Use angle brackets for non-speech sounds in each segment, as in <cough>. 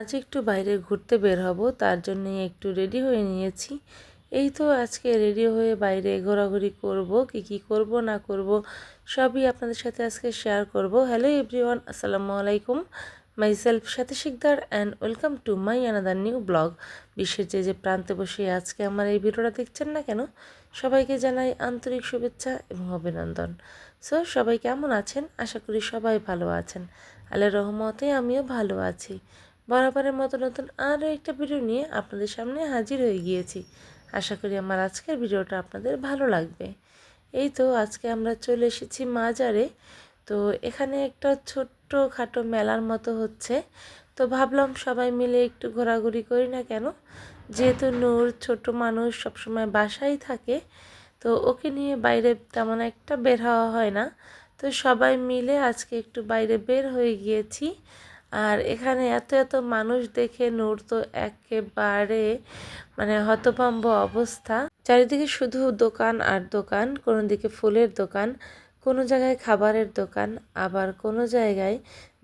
আজ একটু বাইরে ঘুরতে বের হব, তার জন্য একটু রেডি হয়ে নিয়েছি। এই তো আজকে রেডি হয়ে বাইরে ঘোরাঘুরি করব, কি কি করব, না করব, সবই আপনাদের সাথে আজকে শেয়ার করব। হ্যালো এভরিওয়ান আসসালামু আলাইকুম। মাই সেলফ সাথে Sikder and welcome to my another new blog বিশ্বের যে যে প্রান্তে বসে আজকে আমার এই ভিডিওটা দেখছেন না কেন, সবাইকে জানাই আন্তরিক শুভেচ্ছা এবং অভিনন্দন। সো সবাই কেমন আছেন? আশা করি সবাই ভালো আছেন। আল্লাহ রহমতে আমিও ভালো আছি। বরাবরের মতো নতুন আরও একটা ভিডিও নিয়ে আপনাদের সামনে হাজির হয়ে গিয়েছি। আশা করি আমার আজকের ভিডিওটা আপনাদের ভালো লাগবে। এই তো আজকে আমরা চলে এসেছি মাজারে। তো এখানে একটা ছোট্ট খাটো মেলার মতো হচ্ছে। তো ভাবলাম সবাই মিলে একটু ঘোরাঘুরি করি না কেন? যেহেতু নূর ছোট মানুষ, সবসময় বাসায় থাকে, তো ওকে নিয়ে বাইরে তেমন একটা বের হওয়া হয় না। তো সবাই মিলে আজকে একটু বাইরে বের হয়ে গিয়েছি। আর এখানে এত এত মানুষ দেখে নূর তো একেবারে মানে হতভম্ব অবস্থা। চারিদিকে শুধু দোকান আর দোকান, কোনো দিকে ফুলের দোকান। কোনো জায়গায় খাবারের দোকান, আবার কোনো জায়গায়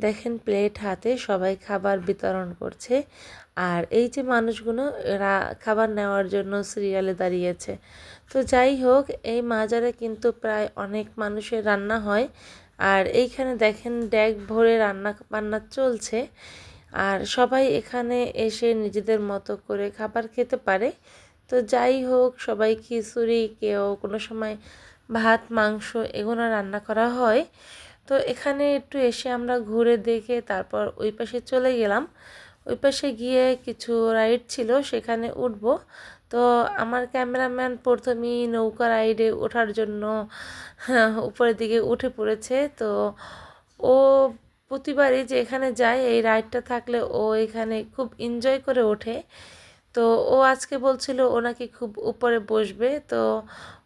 দেখেন প্লেট হাতে সবাই খাবার বিতরণ করছে। আর এই যে মানুষগুলো, এরা খাবার নেওয়ার জন্য সিরিয়ালে দাঁড়িয়েছে। তো যাই হোক, এই মাজারে কিন্তু প্রায় অনেক মানুষের রান্না হয়। আর এইখানে দেখেন ড্যাগ ভরে রান্না বান্না চলছে। আর সবাই এখানে এসে নিজেদের মতো করে খাবার খেতে পারে। তো যাই হোক, সবাই খিচুড়ি, কেউ কোনো সময় ভাত মাংস এগুলো রান্না করা হয়। তো এখানে একটু এসে আমরা ঘুরে দেখে তারপর ওই পাশে চলে গেলাম। ওই পাশে গিয়ে কিছু রাইড ছিল সেখানে উঠব। তো আমার ক্যামেরাম্যান প্রথমেই নৌকা রাইডে ওঠার জন্য হ্যাঁ, উপরের দিকে উঠে পড়েছে। তো ও প্রতিবারই যে এখানে যায় এই রাইডটা থাকলে ও এখানে খুব এনজয় করে ওঠে। তো ও আজকে বলছিল ও নাকি খুব উপরে বসবে। তো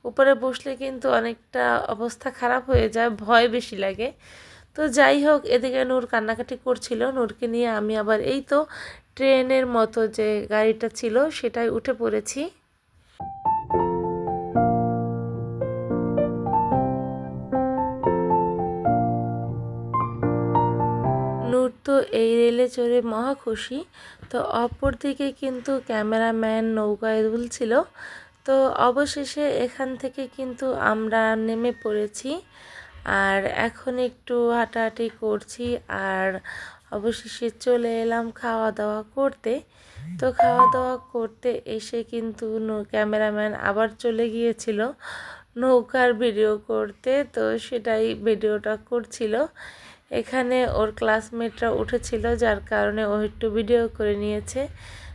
উপরে বসলে কিন্তু অনেকটা অবস্থা খারাপ হয়ে যায়, ভয় বেশি লাগে। তো যাই হোক, এদিকে নূর কান্নাকাটি করছিল। নূরকে নিয়ে আমি আবার এই তো ট্রেনের মতো যে গাড়িটা ছিল সেটাই উঠে পড়েছি। নূর তো এই রেলে চড়ে মহা খুশি। তো অপর দিকে কিন্তু ক্যামেরাম্যান নৌকায় দুলছিল তো অবশেষে এখান থেকে কিন্তু আমরা নেমে পড়েছি আর এখন একটু হাঁটাহাঁটি করছি আর অবশেষে চলে এলাম খাওয়া দাওয়া করতে। তো খাওয়া দাওয়া করতে এসে কিন্তু ক্যামেরাম্যান আবার চলে গিয়েছিল নৌকার ভিডিও করতে। তো সেটাই ভিডিওটা করছিল। এখানে ওর ক্লাসমেটরা উঠেছিল, যার কারণে ও একটু ভিডিও করে নিয়েছে।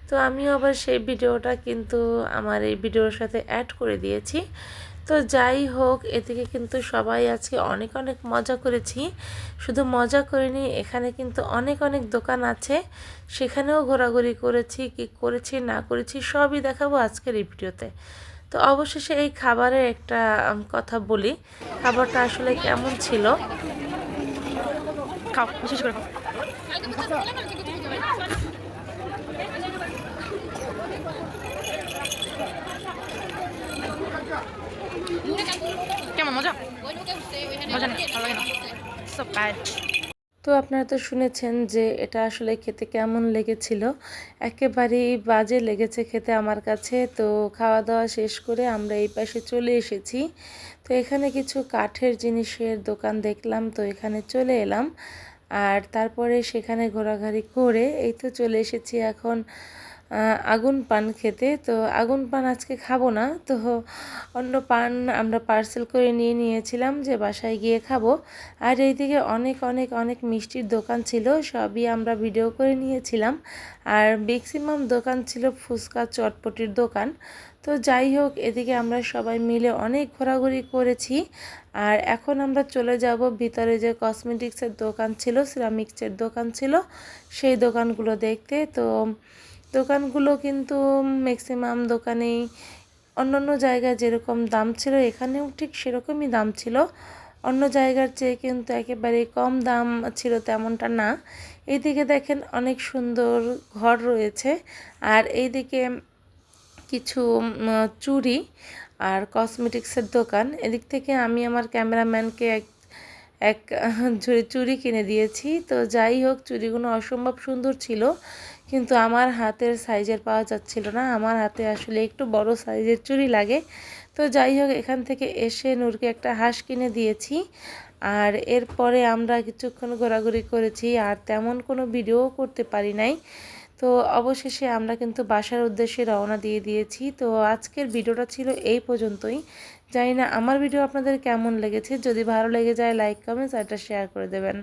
তো আমিও আবার সেই ভিডিওটা কিন্তু আমার এই ভিডিওর সাথে অ্যাড করে দিয়েছি। তো যাই হোক, এদিকে কিন্তু সবাই আজকে অনেক অনেক মজা করেছি। শুধু মজা করিনি, এখানে কিন্তু অনেক অনেক দোকান আছে। সেখানেও ঘোরাঘুরি করেছি, কি করেছি, না করেছি, সবই দেখাবো আজকের এই ভিডিওতে তো অবশেষে এই খাবারের একটা কথা বলি। খাবারটা আসলে কেমন ছিল? খাও বিশেষ করে খাও। কেমন মজা? মজা নেই ভালো লাগে না। সব তো আপনারা তো শুনেছেন যে এটা আসলে খেতে কেমন লেগেছিল। একেবারেই বাজে লেগেছে খেতে আমার কাছে। তো খাওয়া দাওয়া শেষ করে আমরা এই পাশে চলে এসেছি। তো এখানে কিছু কাঠের জিনিসের দোকান দেখলাম, তো এখানে চলে এলাম। আর তারপরে সেখানে ঘোরাঘুরি করে এই তো চলে এসেছি এখন আগুন পান খেতে। তো আগুন পান আজকে খাব না। তো অন্য পান আমরা পার্সেল করে নিয়ে নিয়েছিলাম যে বাসায় গিয়ে খাব। আর এইদিকে অনেক অনেক অনেক মিষ্টির দোকান ছিল, সবই আমরা ভিডিও করে নিয়েছিলাম। আর ম্যাক্সিমাম দোকান ছিল ফুচকা চটপটির দোকান। তো যাই হোক, এদিকে আমরা সবাই মিলে অনেক ঘোরাঘুরি করেছি। আর এখন আমরা চলে যাব, ভিতরে যে কসমেটিক্সের দোকান ছিল সিরামিক্সের দোকান ছিল, সেই দোকানগুলো দেখতে। তো দোকানগুলো কিন্তু ম্যাক্সিমাম দোকানেই অন্য অন্য জায়গায় যেরকম দাম ছিল, এখানেও ঠিক সেরকমই দাম ছিল। অন্য জায়গার চেয়ে কিন্তু একেবারে কম দাম ছিল তেমনটা না। এইদিকে দেখেন অনেক সুন্দর ঘর রয়েছে। আর এইদিকে কিছু চুরি আর কসমেটিক্সের দোকান। এদিক থেকে আমি আমার ক্যামেরাম্যানকে এক <laughs> চুড়ি কিনে দিয়েছি। তো যাই হোক চুড়িগুলো অসম্ভব সুন্দর ছিল। কিন্তু আমার হাতের সাইজের পাওয়া যাচ্ছিল না। আমার হাতে আসলে একটু বড় সাইজের চুড়ি লাগে। তো যাই হোক, এখান থেকে এসে নূরকে একটা হাঁস কিনে দিয়েছি। আর এরপরে আমরা কিছুক্ষণ ঘোরাঘুরি করেছি। আর তেমন কোনো ভিডিও করতে পারি নাই। তো অবশেষে আমরা কিন্তু বাসার উদ্দেশ্যে রওনা দিয়ে দিয়েছি। তো আজকের ভিডিওটা ছিল এই পর্যন্তই। জানি না আমার ভিডিও আপনাদের কেমন লেগেছে। যদি ভালো লেগে যায় লাইক কমেন্টস আর এটা শেয়ার করে দেবেন।